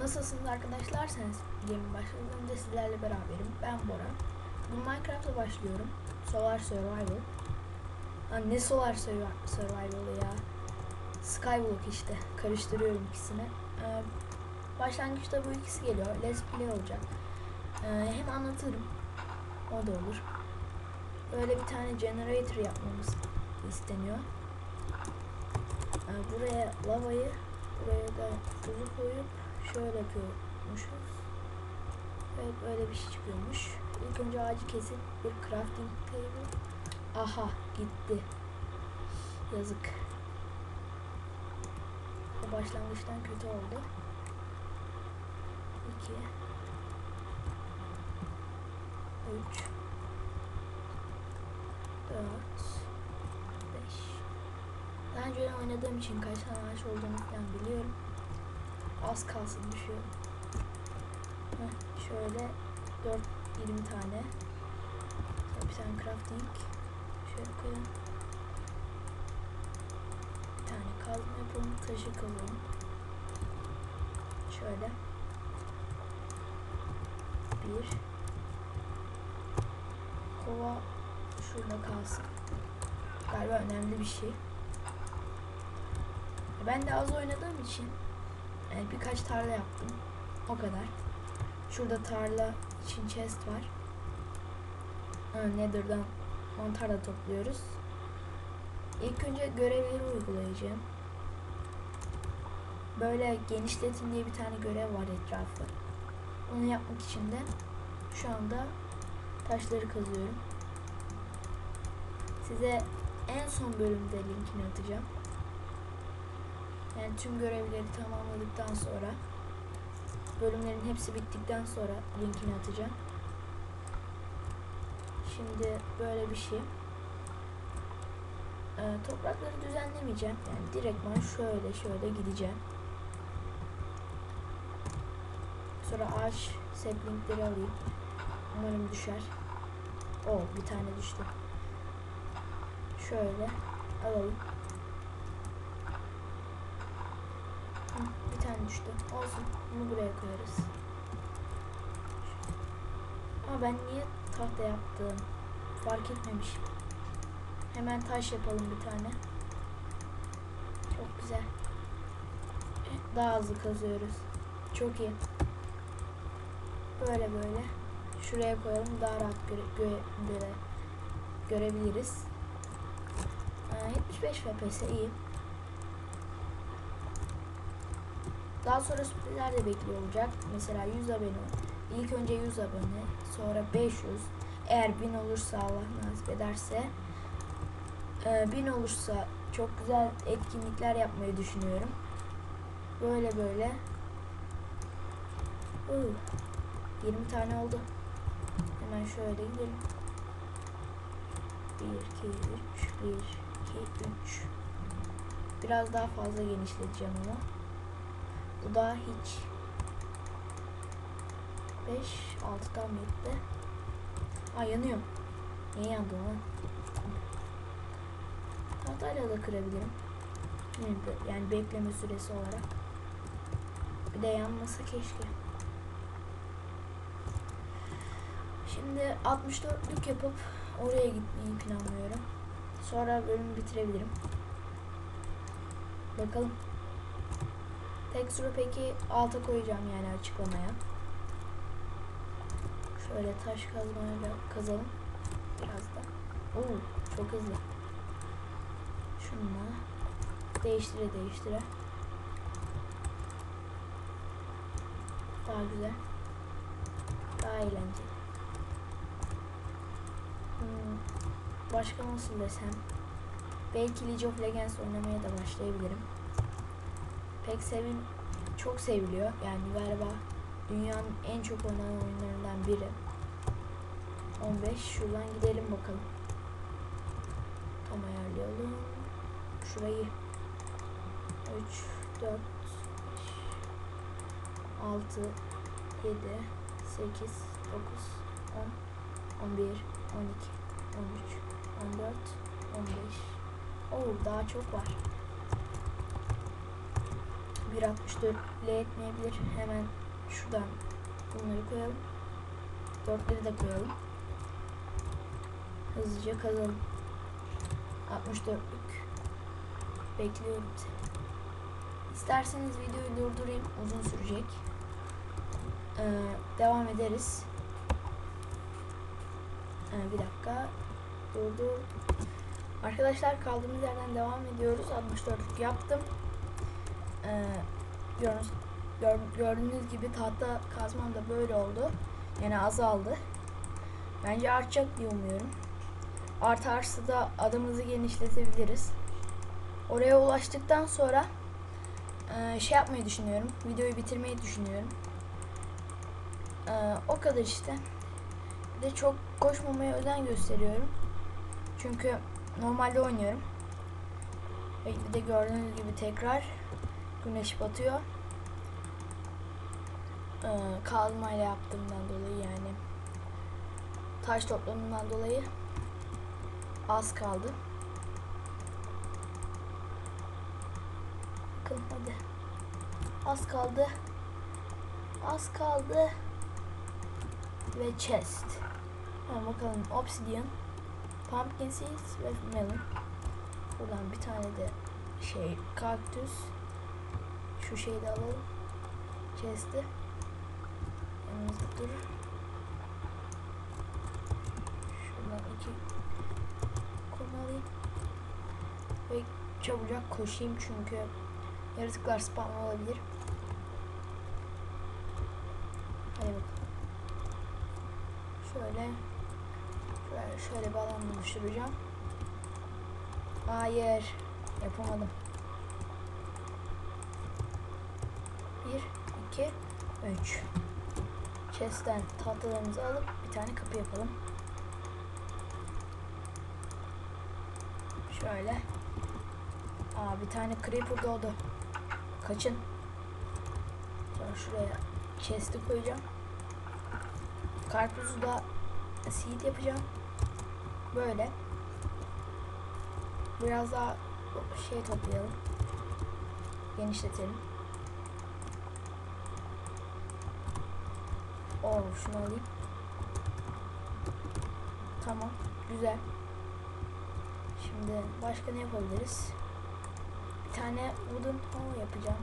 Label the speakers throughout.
Speaker 1: Nasılsınız arkadaşlar? Sen game başladığında sizlerle beraberim. Ben Bora. Bugün Minecraft'la başlıyorum. Solar Survival. Ha, ne Solar Survi- Survival'ı ya? Skyblock işte. Karıştırıyorum ikisini. Ee, başlangıçta bu ikisi geliyor. Let's Play olacak. Ee, hem anlatırım. O da olur. Böyle bir tane generator yapmamız isteniyor. Ee, buraya lavayı buraya da tuzu koyup şöyle yapıyormuşuz. Evet böyle bir şey çıkıyormuş. İlk önce ağacı kesip bir crafting table. Aha gitti. Yazık. O başlangıçtan kötü oldu. 2 3 4 5 Daha önce oynadığım için kaç tane ağaç olduğunu falan biliyorum. Az kalsın düşüyor. Şöyle 4 20 tane. Bir tane crafting. Şöyle koyalım. Bir tane kazma yapalım. Taşı kazalım. Şöyle. Bir. Kova şurada kalsın. Galiba önemli bir şey. Ben de az oynadığım için yani birkaç tarla yaptım. O kadar. Şurada tarla için chest var. Ha, Nether'dan mantar da topluyoruz. İlk önce görevleri uygulayacağım. Böyle genişletin diye bir tane görev var etrafı. Onu yapmak için de şu anda taşları kazıyorum. Size en son bölümde linkini atacağım. Yani tüm görevleri tamamladıktan sonra bölümlerin hepsi bittikten sonra linkini atacağım. Şimdi böyle bir şey. Ee, toprakları düzenlemeyeceğim. Yani direktman şöyle şöyle gideceğim. Sonra ağaç saplingleri alayım. Umarım düşer. O bir tane düştü. Şöyle alalım. Hı, bir tane düştü. Olsun. Bunu buraya koyarız. Ama ben niye tahta yaptım? Fark etmemişim. Hemen taş yapalım bir tane. Çok güzel. Daha hızlı kazıyoruz. Çok iyi. Böyle böyle. Şuraya koyalım daha rahat göre, göre, göre, görebiliriz. Ee, 75 FPS iyi. Daha sonra sürprizler de bekliyor olacak. Mesela 100 abone. İlk önce 100 abone, sonra 500. Eğer 1000 olursa Allah nasip ederse e, 1000 olursa çok güzel etkinlikler yapmayı düşünüyorum. Böyle böyle. Uh, 20 tane oldu. Hemen şöyle gidelim. 1, 2, 3, 1, 2, 3. Biraz daha fazla genişleteceğim ama. Bu da hiç. 5, 6 tam yetti. Aa yanıyor. Niye yandı lan? Tahtayla da kırabilirim. Yani bekleme süresi olarak. Bir de yanmasa keşke. Şimdi 64'lük yapıp oraya gitmeyi planlıyorum. Sonra bölümü bitirebilirim. Bakalım. Texture'ı peki alta koyacağım yani açıklamaya. Şöyle taş kazmayla kazalım. Biraz da. Oo, çok hızlı. Şununla değiştire değiştire. Daha güzel. Daha eğlenceli. Hmm, başka nasıl desem? Belki League of Legends oynamaya da başlayabilirim. Pek sevin, çok seviliyor. Yani galiba dünyanın en çok oynanan oyunlarından biri. 15. Şuradan gidelim bakalım. Tam ayarlayalım. Şurayı. 3, 4, 5, 6, 7, 8, 9, 10, 11, 12, 13, 14, 15. Oo daha çok var. 1.64 bile yetmeyebilir. Hemen şuradan bunları koyalım. Dörtleri de koyalım. Hızlıca kazalım. 64'lük. Bekliyorum seni. İsterseniz videoyu durdurayım. Uzun sürecek. Ee, devam ederiz. Ee, bir dakika. Durdur. Arkadaşlar kaldığımız yerden devam ediyoruz. 64'lük yaptım. Ee, gördüğünüz, gör- gördüğünüz gibi tahta kazmam da böyle oldu. Yani azaldı. Bence artacak diye umuyorum. Artarsa da adımızı genişletebiliriz. Oraya ulaştıktan sonra e, şey yapmayı düşünüyorum. Videoyu bitirmeyi düşünüyorum. E, o kadar işte. Bir de çok koşmamaya özen gösteriyorum. Çünkü normalde oynuyorum. Bir de gördüğünüz gibi tekrar güneş batıyor. Ee, kazmayla yaptığımdan dolayı yani taş toplamından dolayı az kaldı. Bakın hadi. Az kaldı. Az kaldı. Ve chest. Ha, bakalım obsidian, pumpkin seeds ve melon. Buradan bir tane de şey kaktüs. Şu şeyi de alalım. Chest'i. Yanımızda durur. Şuradan iki konu. Ve çabucak koşayım çünkü yaratıklar spawn olabilir. Hadi bakalım. Şöyle şöyle, şöyle bir alan oluşturacağım. Hayır. Yapamadım. Bir, iki, üç. Chest'ten tahtalarımızı alıp bir tane kapı yapalım. Şöyle. Aa bir tane creeper doğdu. Kaçın. Sonra şuraya chest'i koyacağım. Karpuzu da seed yapacağım. Böyle. Biraz daha şey toplayalım. Genişletelim. Oo şunu alayım. Tamam. Güzel. Şimdi başka ne yapabiliriz? Bir tane wooden hole yapacağım.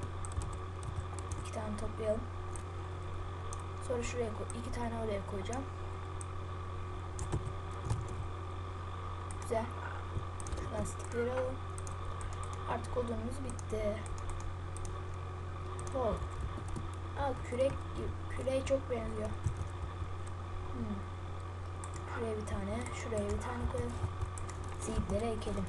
Speaker 1: İki tane toplayalım. Sonra şuraya iki tane oraya koyacağım. Güzel. Lastikleri alalım. Artık odunumuz bitti. Oh. Aa kürek küreğe çok benziyor. Hmm. Şuraya bir tane, şuraya bir tane koyalım. Seedleri ekelim.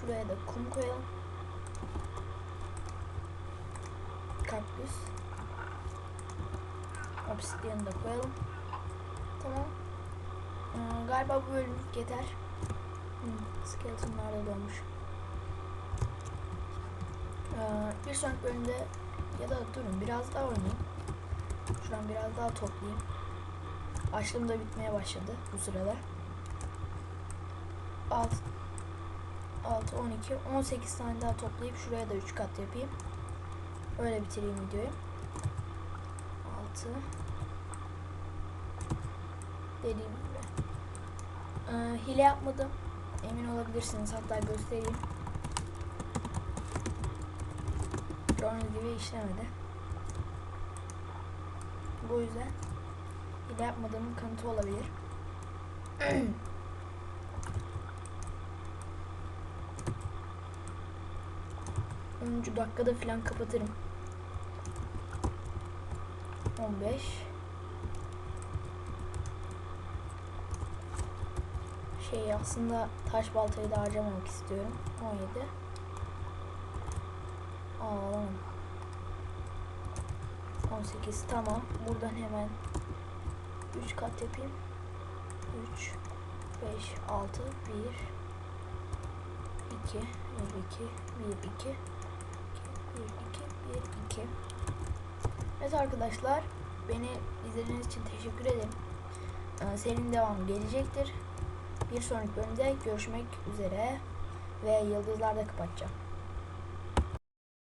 Speaker 1: Şuraya da kum koyalım. Kaktüs. Obsidian'ı da koyalım. Tamam. Ee, galiba bu bölümlük yeter. Hmm, skeletonlar da dolmuş. Ee, bir sonraki bölümde ya da durun biraz daha oynayayım. Şuradan biraz daha toplayayım. Açlığım da bitmeye başladı bu sırada. 6 6 12 18 tane daha toplayıp şuraya da 3 kat yapayım. Öyle bitireyim videoyu. 6 Dediğim gibi. Ee, hile yapmadım. Emin olabilirsiniz. Hatta göstereyim. Gördüğünüz gibi işlemedi. Bu yüzden hile yapmadığımın kanıtı olabilir. Onuncu dakikada falan kapatırım. 15 Şey aslında taş baltayı da harcamamak istiyorum. 17 Aa, 18 tamam. Buradan hemen 3 kat yapayım. 3 5 6 1 2 1 2 1 2 1 2 1 2 Evet arkadaşlar beni izlediğiniz için teşekkür ederim. Ee, serinin devamı gelecektir. Bir sonraki bölümde görüşmek üzere. Ve yıldızlar da kapatacağım.